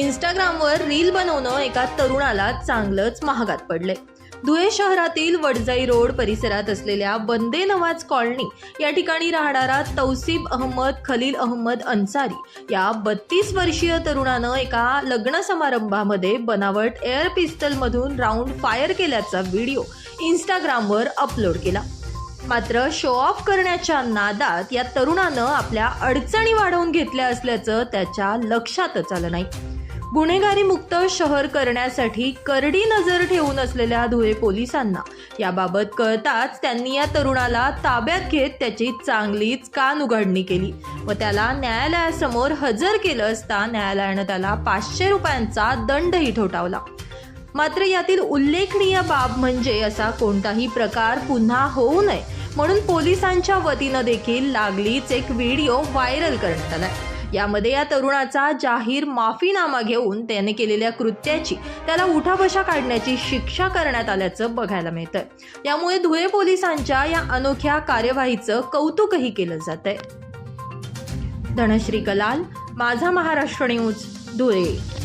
इंस्टाग्रामवर रील बनवणं एका तरुणाला चांगलंच महागात पडले धुळे शहरातील वडजाई रोड परिसरात असलेल्या बंदे नवाज कॉलनी या ठिकाणी राहणारा तौसिब अहमद खलील अहमद अन्सारी या बत्तीस वर्षीय तरुणानं एका लग्न समारंभामध्ये बनावट एअर पिस्टलमधून राऊंड फायर केल्याचा व्हिडिओ इंस्टाग्रामवर अपलोड केला. मात्र शो ऑफ करण्याच्या नादात या तरुणानं आपल्या अडचणी वाढवून घेतल्या असल्याचं त्याच्या लक्षातच आलं नाही. गुन्हेगारी मुक्त शहर करण्यासाठी करडी नजर ठेवून असलेल्या धुळे पोलिसांना. याबाबत कळताच त्यांनी या तरुणाला ताब्यात घेत त्याची चांगलीच कान उघडणी केली. व त्याला न्यायालयासमोर हजर केलं असता न्यायालयानं त्याला पाचशे रुपयांचा दंडही ठोठावला. मात्र यातील उल्लेखनीय बाब म्हणजे असा कोणताही प्रकार पुन्हा होऊ नये म्हणून पोलिसांच्या वतीनं देखील लागलीच एक व्हिडिओ व्हायरल करण्यात आलाय. यामध्ये या तरुणाचा जाहीर माफीनामा घेऊन त्याने केलेल्या कृत्याची त्याला उठाबशा काढण्याची शिक्षा करण्यात आल्याचं बघायला मिळतंय. यामुळे धुळे पोलिसांच्या या अनोख्या कार्यवाहीचं कौतुकही केलं जात आहे धनश्री कलाल माझा महाराष्ट्र न्यूज धुळे.